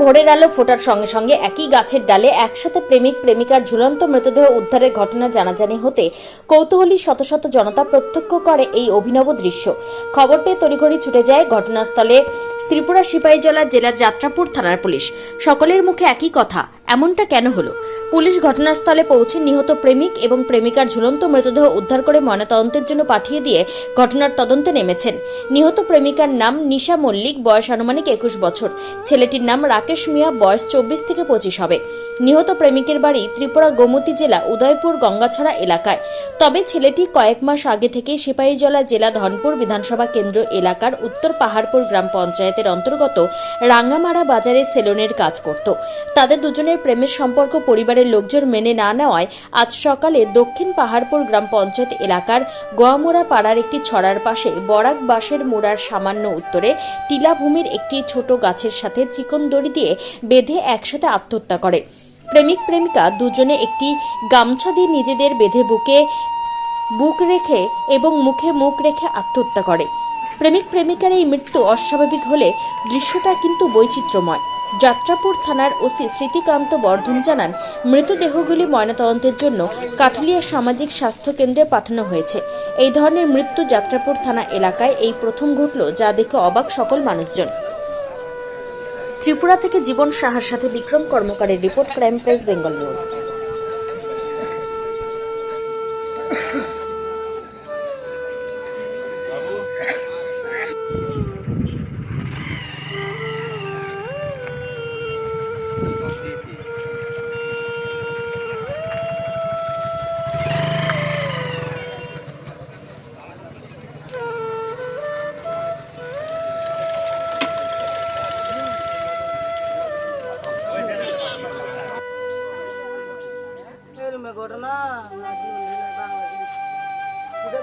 ভোরের আলো ফোটার সঙ্গে সঙ্গে একই গাছের ডালে একসাথে প্রেমিক, প্রেমিকার ঝুলন্ত মৃতদেহ উদ্ধারের ঘটনা জানাজানি হতে কৌতূহলী শত শত জনতা প্রত্যক্ষ করে এই অভিনব দৃশ্য। খবর পেয়ে তড়িঘড়ি ছুটে যায় ঘটনাস্থলে ত্রিপুরা সিপাহীজলা জেলার যাত্রাপুর থানার পুলিশ। সকলের মুখে একই কথা, এমনটা কেন হলো? পুলিশ ঘটনাস্থলে পৌঁছে নিহত প্রেমিক এবং প্রেমিকার ঝুলন্ত মৃতদেহ উদ্ধার করে ময়নাতদন্তের জন্য পাঠিয়ে দিয়ে ঘটনার তদন্তে নেমেছেন। নিহত প্রেমিকার নাম নিশা মল্লিক, বয়স আনুমানিক একুশ বছর। ছেলেটির নাম রাকেশ মিয়া, বয়স চব্বিশ থেকে পঁচিশ হবে। নিহত প্রেমিকের বাড়ি ত্রিপুরা গোমতী জেলা, উদয়পুর, গঙ্গাছড়া এলাকায়। তবে ছেলেটি কয়েক মাস আগে থেকে সিপাহীজলা জেলা ধনপুর বিধানসভা কেন্দ্র এলাকার উত্তর পাহাড়পুর গ্রাম পঞ্চায়েতের অন্তর্গত রাঙ্গামারা বাজারে সেলুনের কাজ করত। তাদের দুজনের প্রেমের সম্পর্ক পরিবারের লোকজন মেনে না নেওয়ায় আজ সকালে দক্ষিণ পাহাড়পুর গ্রাম পঞ্চায়েত এলাকার গোয়ামোড়া পাড়ার একটি ছড়ার পাশে বরাক বাঁশের মোড়ার সামান্য উত্তরে টিলাভূমির একটি ছোট গাছের সাথে চিকন দড়ি দিয়ে বেঁধে একসাথে আত্মহত্যা করে। প্রেমিক প্রেমিকা দুজনে একটি গামছা দিয়ে নিজেদের বেঁধে বুকে বুক রেখে এবং মুখে মুখ রেখে আত্মহত্যা করে। প্রেমিক প্রেমিকার এই মৃত্যু অস্বাভাবিক হলে দৃশ্যটা কিন্তু বৈচিত্র্যময়। যাত্রাপুর থানার ওসি স্মৃতিকান্ত বর্ধন জানান, মৃতদেহগুলি ময়নাতদন্তের জন্য কাঠলিয়া সামাজিক স্বাস্থ্য কেন্দ্রে পাঠানো হয়েছে। এই ধরনের মৃত্যু যাত্রাপুর থানা এলাকায় এই প্রথম ঘটল যা দেখে অবাক সকল মানুষজন। ত্রিপুরা থেকে জীবন সাহার সাথে Bikram কর্মকারের report crime press, Bengal news. এরকম ঘটনা বাংলাদেশ এটা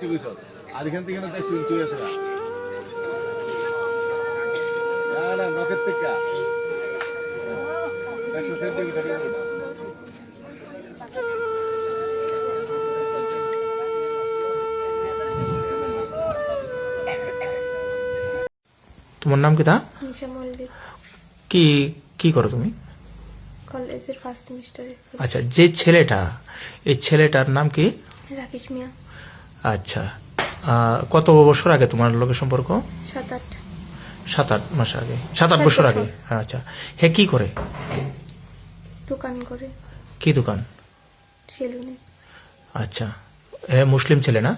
করল রে আর এখান থেকে না উঁচু গেছে না না নখের থেকে একশো সেন্টিমিটার তোমার নাম কি তা? নিশা মল্লিক। কি কি করো তুমি? কলেজের ফার্স্ট সেমিস্টারে আচ্ছা যে ছেলেটা এই ছেলেটার নাম কি? রাকেশ মিয়া। আচ্ছা। কত বছর আগে তোমার লোকের সম্পর্ক? সাত আট। সাত আট মাস আগে। সাত আট বছর। আগে? আচ্ছা। হে কি করে? দোকান করে। কি দোকান? সেলুনে। আচ্ছা। হে মুসলিম ছেলে না?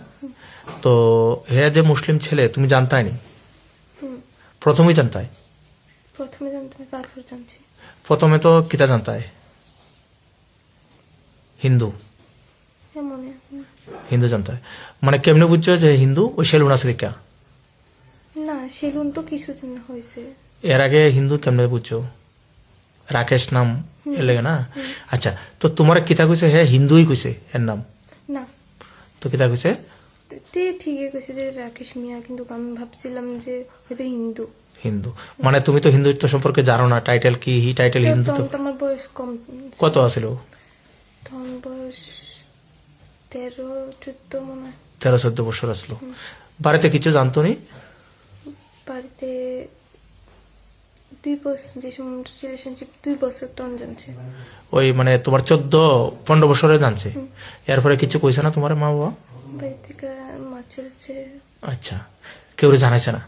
তো হে যে মুসলিম ছেলে তুমি জানতাই নি? প্রথমেই জানতাই? প্রথমে জানতাম তারপর জানছি। প্রথমে তো কিতা জানতাই? হিন্দু। হ্যাঁ হিন্দু জানতাই মানে কেমনে বুঝছ যে হিন্দু ওই সেলুন আছে দেখা? না সেলুন তো কিছুদিন হয়েছে। এর আগে হিন্দু কেমনে বুঝছ? রাকেশ নাম এর লাগে না? আচ্ছা তো তোমার কিতা কইছে? হে হিন্দুই কইছে এর নাম? না। তো কিতা কইছে? তে ঠিকই কইছে যে রাকেশ মিয়া কিন্তু আমি ভাবছিলাম যে হয়তো হিন্দু। হিন্দু। মানে তুমি তো হিন্দুত্ব সম্পর্কে জানো না টাইটেল কি হি টাইটেল হিন্দু তো? তখন তো আমার বয়স কম। কত আছিল? তখন বয়স তেরো চোদ্দ মনে তেরো চোদ্দ বছর আসলো। বাড়িতে কিছু জানতো নি? বাড়িতে দুই বছর যে রিলেশনশিপ দুই বছর তখন জানছে ওই মানে তোমার চোদ্দ পনেরো বছরে জানছে? এরপরে কিছু কইছে না তোমার মা বাবা বাড়ি থেকে আচ্ছা কেউ জানাইছে না?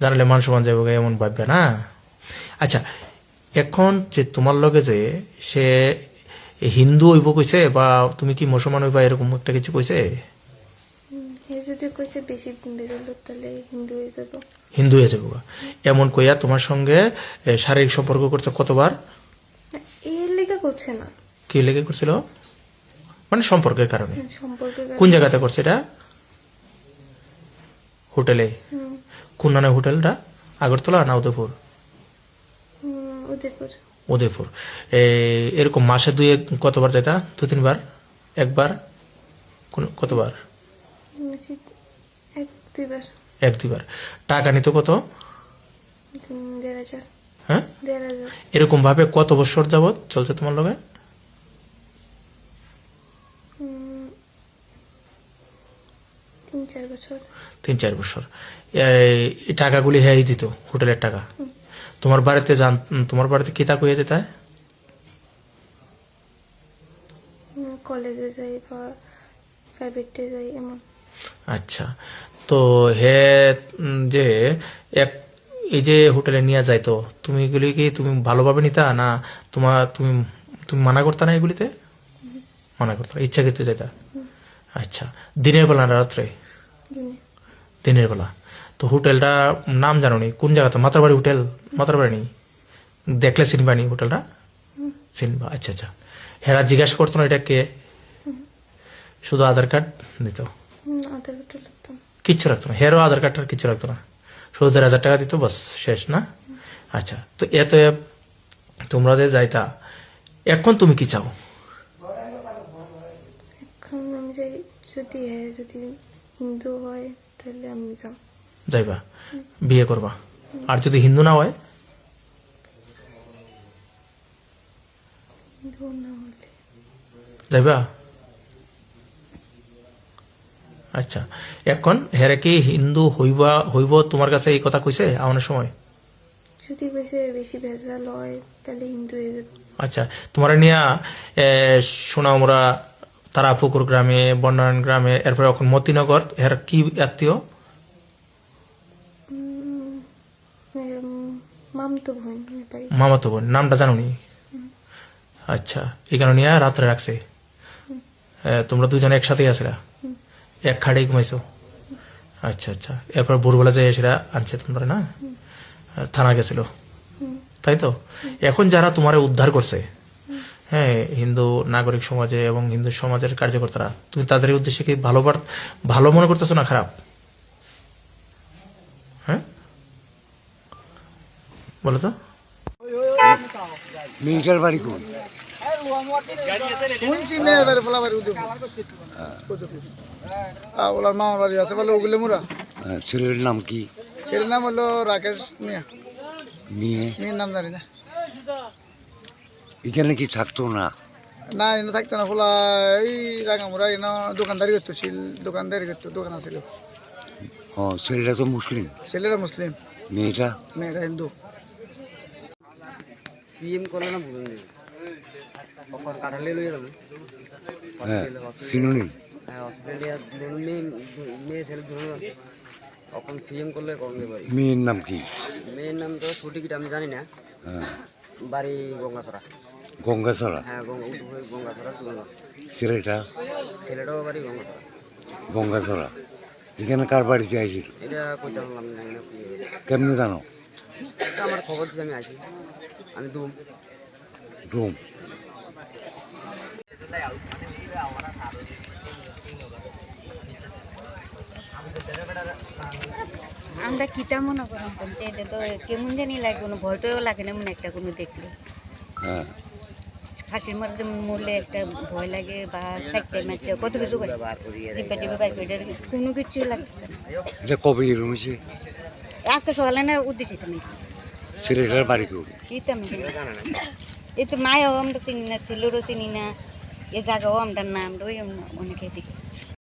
জানালে মান সমান যাব এমন ভাববে না? আচ্ছা এখন যে তোমার লগে যে সে হিন্দু হইব কইছে বা তুমি কি মুসলমান হইবা এরকম একটা কিছু কইছে? যদি কইছে বেশি তাহলে হিন্দু হয়ে যাব। হিন্দু হয়ে যাব। এমন কইয়া তোমার সঙ্গে শারীরিক সম্পর্ক করছে কতবার? এর লেগে করছে না। কি লেগে করছিল? মানে সম্পর্কের কারণে। সম্পর্কে কোন জায়গাতে করছে এটা? হোটেলে? কোন নামে হোটেলটা? আগরতলা না উদয়পুর? উদয়পুর। উদয়পুর। এরকম মাসে দুই কতবার যাইতা? দু তিনবার? একবার? কোন- কতবার? এক দুইবার। টাকা নিত কত? হ্যাঁ? এরকম ভাবে কত বছর যাবত চলছে তোমার লগে? তিন চার বছর। তিন চার বছর। এই টাকাগুলি হ্যাঁ দিত হোটেলের টাকা? তোমার বাড়িতে যান তোমার বাড়িতে কিতা কইয়া যেত উম, কলেজে যাই বা প্রাইভেটে যাই এমন। আচ্ছা। তো হে যে এক এই যে হোটেলে নিয়ে যাইতো তুমি এগুলি কি তুমি ভালোভাবে নিতা না তোমার তুমি তুমি মানা করতা না এগুলিতে? মানা করতা ইচ্ছা করতে যাইতা আচ্ছা। দিনের বেলা না রাত্রে? দিনের বেলা। তো হোটেলটা নাম জানো নি? কোন জায়গাতে? মাতারবাড়ি হোটেল? মাতারবাড়ি নেই? দেখলে চিনবা নি হোটেলটা? চিনবা আচ্ছা আচ্ছা। হেরা জিজ্ঞাসা করতো না এটা কে? শুধু আধার কার্ড দিত। কিচ্ছু রাখতো না। হেরও আধার কার্ডটার কিচ্ছু রাখতো না। শুধু দেড় হাজার টাকা দিত বাস শেষ না? আচ্ছা তো এত তোমরা যে যাইতা এখন তুমি কি চাও? এখন আমি যদি হ্যাঁ যদি হিন্দু হয় তাহলে আমি যাম যাইবা বিয়ে করবা। আর যদি হিন্দু না হয়? যাইবা? আচ্ছা এখন হেরে কি হিন্দু হইবা হইব তোমার কাছে এই কথা কইছে আমার সময়? যদি কইছে বেশি ভেজাল হয় তাহলে হিন্দু হয়ে যাব। আচ্ছা তোমার নিয়া এ, শোনা আমরা তারাপুকুর গ্রামে বন্যায়ন গ্রামে এরপরে এখন মতিনগর এর কি আত্মীয়? মাম তো বোন ভাই মামাতো বোন নামটা জানো নি আচ্ছা এখানে নিয়ে রাত্রে রাখছে। তোমরা দুজনে একসাথেই আছিলা? এক খাড়েই ঘুমাইছো? আচ্ছা আচ্ছা। এরপর ভোরবেলা যে সেটা আনছে তোমরা না? থানা গেছিল। তাই তো? এখন যারা তোমার উদ্ধার করছে হ্যাঁ হিন্দু নাগরিক সমাজে এবং হিন্দু সমাজের কার্যকর্তারা তুমি তাদের উদ্দেশ্যে কি ভালো ভালো মনে করতেছো না খারাপ? বলো তো। মেয়েটার বাড়ি কোন? শুনছি মেয়ের বাড়ি পোলা বাড়ি উদয়পুর। উদয়পুর ওলার মামার বাড়ি আছে বলে ওগুলো মুরা আহ, ছেলের নাম কি? ছেলের নাম হলো রাকেশ মিয়া। মেয়ে? মেয়ের নাম জানি না। এখানে কি থাকতো না? না এনে থাকতো না খোলা এই এনে দোকানদারি করতো শিল দোকানদারি করতো দোকান ও ছেলেটা তো মুসলিম। ছেলেরা মুসলিম। মেয়েটা? মেয়েরা হিন্দু। পিএম করলে না বুঝুন দিবি অকর কাঠালে লইয়া যাবে। হ্যাঁ চিনুনি হ্যাঁ অস্ট্রেলিয়া ধরুন মেয়ে মেয়ে ছেলে ধরুন তখন পিএম করলে করতে পারি মেয়ের নাম কি? মেয়ের নাম তো সঠিক আমি জানি না। হ্যাঁ। বাড়ি গঙ্গাছড়া। গঙ্গাছড়া? হ্যাঁ গঙ্গা গঙ্গাছড়া তুলনা। ছেলেটা? ছেলেটাও বাড়ি গঙ্গাছড়া। গঙ্গাছড়া। এখানে কার বাড়িতে আইছিল? এটা কইতে পারলাম না কেমনি জানো? এটা আমার খবর আমি আসি। আমি ডোম আমরা কিতা মনে করেন এটা তো কেমন জানি লাগে কোনো ভয়টাও লাগে না মনে একটা কোনো দেখলে। হ্যাঁ। ফাঁসির মারতে মরলে একটা ভয় লাগে বা চারটে মারতে কত কিছু করে। কোনো কিছু লাগতেছে না। এটা কবে আজকে সকালে না উদ্দেশিত নাকি ছেলেটার বাড়ি আমি এই তো মায়ও আমরা চিনি না, ছেলেরও চিনি না, এ জায়গাও আমরা না আমরা ওই অনেকে দিকে।